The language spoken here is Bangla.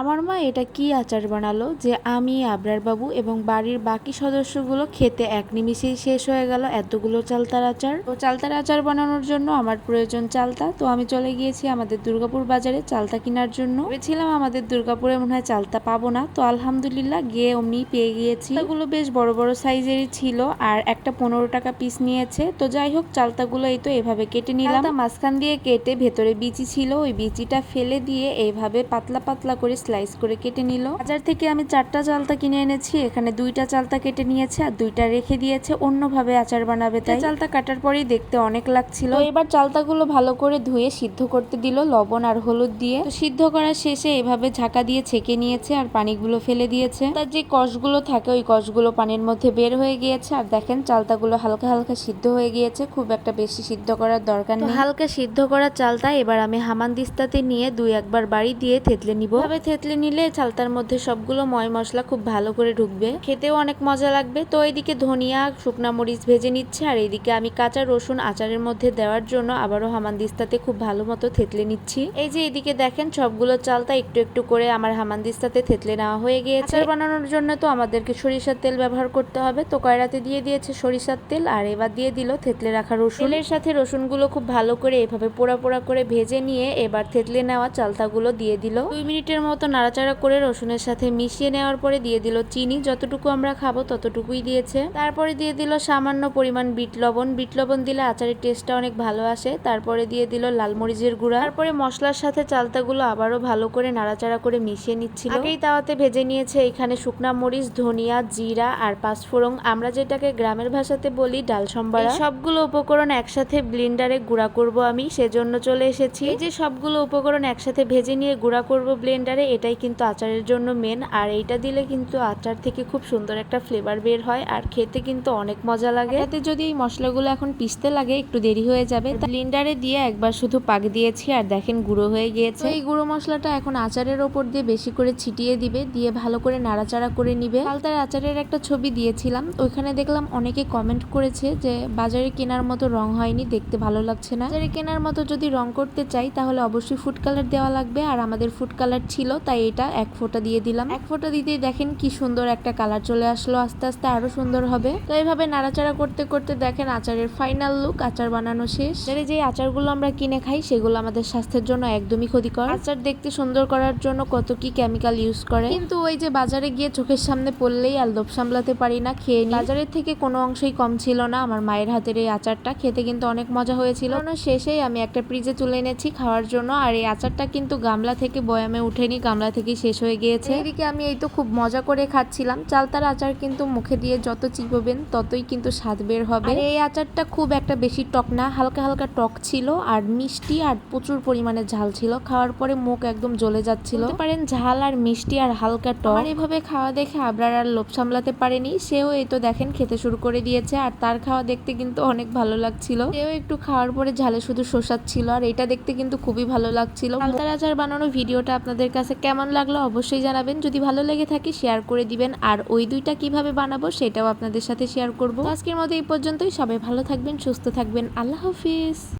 আমার মা এটা কি আচার বানালো যে আমি আবরার বাবু এবং বাড়ির বাকি সদস্যগুলো খেতে এক নিমিষেই শেষ হয়ে গেল এতগুলো চালতার আচার। তো চালতার আচার বানানোর জন্য আমার প্রয়োজন চালতা। তো আমি চলে গিয়েছি আমাদের দুর্গাপুর বাজারে চালতা কেনার জন্য। ভেবেছিলাম আমাদের দুর্গাপুরে মনে হয় চালতা পাবো না। তো আলহামদুলিল্লাহ গিয়ে অমনি পেয়ে গিয়েছি। এগুলো বেশ বড় বড় সাইজেরই ছিল আর একটা পনেরো টাকা পিস নিয়েছে। তো যাই হোক, চালতাগুলো এই তো এভাবে কেটে নিলাম। মাঝখান দিয়ে কেটে ভেতরে বিচি ছিল। ওই বিচিটা ফেলে দিয়ে এইভাবে পাতলা পাতলা করে স্লাইস করে কেটে নিল। বাজার থেকে আমি চারটা চালতা কিনে এনেছি এখানে দুইটা চালতা কেটে নিয়েছে আর দুইটা রেখে দিয়েছে অন্যভাবে আচার বানাবে তাই। চালতা কাটার পরেই দেখতে অনেক লাগছিল। এবার চালতাগুলো ভালো করে ধুয়ে সিদ্ধ করতে দিল লবণ আর হলুদ দিয়ে। সিদ্ধ করার শেষে এভাবে ঝাঁকা দিয়ে ছেঁকে নিয়েছে আর পানিগুলো ফেলে দিয়েছে। তার যে কষগুলো থাকে ওই কষগুলো পানির মধ্যে বের হয়ে গিয়েছে। আর দেখেন চালতাগুলো হালকা হালকা সিদ্ধ হয়ে গিয়েছে। খুব একটা বেশি সিদ্ধ করার দরকার নেই। হালকা সিদ্ধ করা চালতা এবার আমি হামানদিস্তাতে নিয়ে দুই একবার বাড়ি দিয়ে থেতলে নিব। ভাবে থেতলে নিলে চালতার মধ্যে সবগুলো ময় মশলা খুব ভালো করে ঢুকবে। খেতেও অনেক মজা লাগবে। তো এইদিকে ধনিয়া, শুকনা মরিচ ভেজে নিচ্ছে আর এইদিকে আমি কাঁচা রসুন আচারের মধ্যে দেওয়ার জন্য আবারও হামানদিস্তাতে খুব ভালো মতো থেতলে নিচ্ছি। এই যে এইদিকে দেখেন, সবগুলো চালতা একটু একটু করে আমার হামানদিস্তাতে থেতলে নেওয়া হয়ে গিয়েছে। আচার বানানোর জন্য তো আমাদেরকে সরিষার তেল ব্যবহার করতে হবে। তো কয়রাতে দিয়ে দিয়েছে সরিষার তেল আর এবার দিয়ে দিল থেতলে রাখা রসুন। সাথে রসুনগুলো খুব ভালো করে এভাবে পোড়া পোড়া করে ভেজে নিয়ে এবার থেতলে নেওয়া চালতাগুলো দিয়ে দিল। দুই মিনিটের মতো নাড়াচাড়া করে রসুনের সাথে মিশিয়ে নেওয়ার পরে দিয়ে দিল চিনি। যতটুকু আমরা খাব ততটুকুই দিয়েছে। তারপরে দিয়ে দিল সামান্য পরিমাণ বিট লবণ। বিট লবণ দিলে আচারের টেস্টটা অনেক ভালো আসে। তারপরে দিয়ে দিল লাল মরিচের গুঁড়া। তারপরে মশলার সাথে চালতাগুলো আবারও ভালো করে নাড়াচাড়া করে মিশিয়ে নিচ্ছিল। আগেই তাওয়াতে ভেজে নিয়েছে এখানে শুকনা মরিচ, ধনিয়া, জিরা আর পাঁচফোড়ন। আমরা যেটাকে গ্রামের ভাষাতে বলি ডাল সম্বারা। সবগুলো উপকরণ একসাথে ব্লেন্ডারে গুঁড়া করব আমি, সেজন্য চলে এসেছি। এই যে সবগুলো উপকরণ একসাথে ভেজে নিয়ে গুঁড়া করব ব্লেন্ডারে এটাই কিন্তু আচারের জন্য মেন আর এইটা দিলে কিন্তু আচার থেকে খুব সুন্দর একটা ফ্লেভার বের হয় আর খেতে কিন্তু অনেক মজা লাগে। এতে যদি এই মশলাগুলো এখন পিষতে লাগে একটু দেরি হয়ে যাবে। ব্লেন্ডারে দিয়ে একবার শুধু পাক দিয়েছি আর দেখেন গুঁড়ো হয়ে গিয়েছে। এই গুঁড়ো মশলাটা এখন আচারের ওপর দিয়ে বেশি করে ছিটিয়ে দিবে দিয়ে ভালো করে নাড়াচাড়া করে নিবে। কালতার আচারের একটা ছবি দিয়েছিলাম ওইখানে দেখলাম অনেকে কমেন্ট করেছে যে বাজারে কেনার মতো রং হয়নি দেখতে ভালো লাগছে না। বাজারে কেনার মতো যদি রং করতে চাই তাহলে অবশ্যই ফুড কালার দেওয়া লাগবে আর আমাদের ফুড কালার ছিল তাই এটা এক ফোঁটা দিয়ে দিলাম। এক ফোঁটা দিতেই দেখেন কি সুন্দর একটা কালার চলে আসলো, আস্তে আস্তে আরও সুন্দর হবে। তো এইভাবে নাড়াচাড়া করতে করতে দেখেন আচারের ফাইনাল লুক আচার বানানো শেষ। যে আচারগুলো আমরা কিনে খাই, সেগুলো আমাদের স্বাস্থ্যের জন্য একদমই ক্ষতিকর। আচার দেখতে সুন্দর করার জন্য কত কি কেমিক্যাল ইউজ করে। কিন্তু ওই যে বাজারে গিয়ে চোখের সামনে পড়লেই লোভ সামলাতে পারি না, খেয়ে নিই। বাজারের থেকে কোনো অংশই কম ছিল না, আমার মায়ের হাতের এই আচারটা। খেতে কিন্তু অনেক মজা হয়েছিল। শেষেই আমি একটা ফ্রিজে তুলে এনেছি খাওয়ার জন্য, আর এই আচারটা কিন্তু গামলা থেকে বয়ামে উঠেনি গামলা থেকেই শেষ হয়ে গিয়েছে। এদিকে আমি এই তো খুব মজা করে খাচ্ছিলাম। চালতার আচার কিন্তু মুখে দিয়ে যত চিপবেন ততই কিন্তু স্বাদ বের হবে। এই আচারটা খুব একটা বেশি টক না হালকা হালকা টক ছিল আর মিষ্টি আর প্রচুর পরিমাণে ঝাল ছিল। খাওয়ার পরে মুখ একদম জ্বলে যাচ্ছিল। পারেন ঝাল আর মিষ্টি আর হালকা টক। আর এভাবে খাওয়া দেখে আবরার আর লোভ সামলাতে পারেনি। সেও এই তো দেখেন খেতে শুরু করে দিয়েছে আর তার খাওয়া দেখতে কিন্তু অনেক ভালো লাগছিল। সেও একটু খাওয়ার পরে ঝালে শুধু শোষাচ্ছিল আর এটা দেখতে কিন্তু খুবই ভালো লাগছিল। আচার বানানো ভিডিওটা আপনাদের কাছে কেমন লাগল অবশ্যই জানাবেন। যদি ভালো লেগে থাকে শেয়ার করে দিবেন। আর ওই দুইটা কীভাবে বানাবো সেটাও আপনাদের সাথে শেয়ার করব। আজকের মতো এই পর্যন্তই। সবাই ভালো থাকবেন, সুস্থ থাকবেন। আল্লাহ হাফিজ।